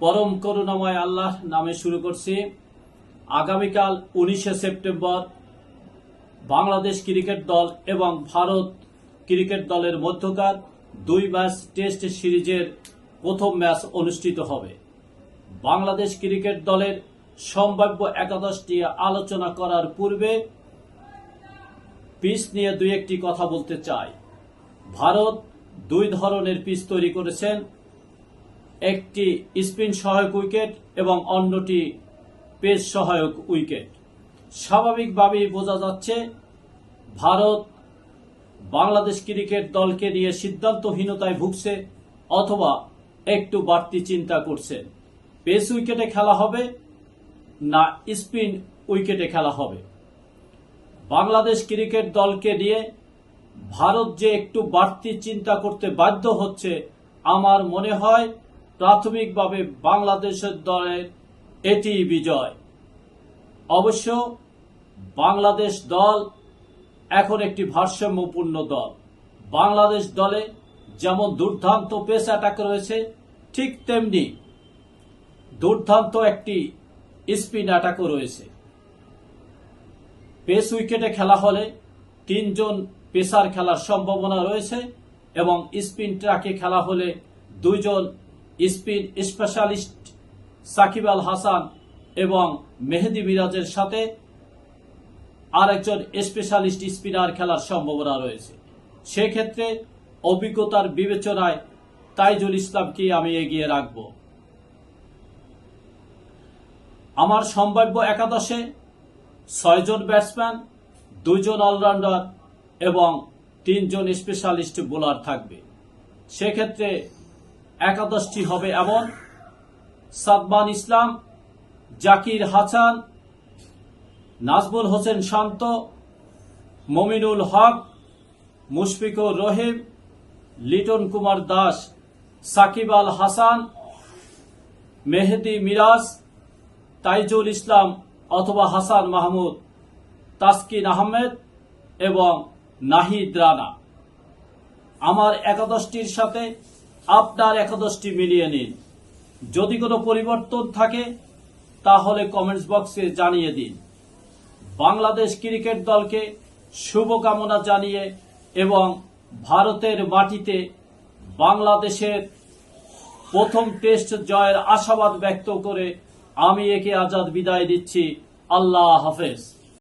পরম করুণাময় আল্লাহ নামে শুরু করছি। আগামীকাল উনিশে সেপ্টেম্বর বাংলাদেশ ক্রিকেট দল এবং ভারত ক্রিকেট দলের মধ্যকার দুই ম্যাচ টেস্ট সিরিজের প্রথম ম্যাচ অনুষ্ঠিত হবে। বাংলাদেশ ক্রিকেট দলের সম্ভাব্য একাদশ নিয়ে আলোচনা করার পূর্বে পিচ নিয়ে দুই একটি কথা বলতে চাই। ভারত দুই ধরনের পিচ তৈরি করেছেন। একটি স্পিন সহায়ক উইকেট এবং অন্যটি পেস সহায়ক উইকেট। স্বাভাবিকভাবেই বোঝা যাচ্ছে, ভারত বাংলাদেশ ক্রিকেট দলকে নিয়ে সিদ্ধান্তহীনতায় ভুগছে অথবা একটু বাড়তি চিন্তা করছে। পেস উইকেটে খেলা হবে না স্পিন উইকেটে খেলা হবে? বাংলাদেশ ক্রিকেট দলকে নিয়ে ভারত যে একটু বাড়তি চিন্তা করতে বাধ্য হচ্ছে, আমার মনে হয় প্রাথমিকভাবে বাংলাদেশের দলের এটি বিজয়। অবশ্য বাংলাদেশ দল এখন একটি ভারসাম্যপূর্ণ দল। বাংলাদেশ দলে যেমন দুর্দান্ত পেস অ্যাটাক রয়েছে, ঠিক তেমনি দুর্দান্ত একটি স্পিন অ্যাটাকও রয়েছে। পেস উইকেটে খেলা হলে তিনজন পেসার খেলার সম্ভাবনা রয়েছে এবং স্পিন ট্র্যাকে খেলা হলে দুইজন স্পিন স্পেশালিস্ট সাকিব আল হাসান এবং মেহেদি মিরাজের সাথে আরেকজন স্পেশালিস্ট স্পিনার খেলার সম্ভাবনা রয়েছে। সেক্ষেত্রে অভিজ্ঞতার বিবেচনায় তাইজুল ইসলামকে আমি এগিয়ে রাখব। আমার সম্ভাব্য একাদশে ছয়জন ব্যাটসম্যান, দুইজন অলরাউন্ডার এবং তিনজন স্পেশালিস্ট বোলার থাকবে। সেক্ষেত্রে একাদশটি হবে এমন। সাদমান ইসলাম, জাকির হাসান নাজমুল হোসেন শান্ত, মমিনুল হক, মুশফিকুর রহিম, লিটন কুমার দাস, সাকিব আল হাসান, মেহেদি মিরাজ, তাইজুল ইসলাম অথবা হাসান মাহমুদ, তাসকিন আহমেদ এবং নাহিদ রানা। আমার একাদশটির সাথে আপনার একাদশটি মিলিয়ে নিন। যদি কোনো পরিবর্তন থাকে, তাহলে কমেন্টস বক্সে জানিয়ে দিন। বাংলাদেশ ক্রিকেট দলকে শুভকামনা জানিয়ে এবং ভারতের মাটিতে বাংলাদেশের প্রথম টেস্ট জয়ের আশাবাদ ব্যক্ত করে আমি একে আজাদ বিদায় দিচ্ছি। আল্লাহ হাফেজ।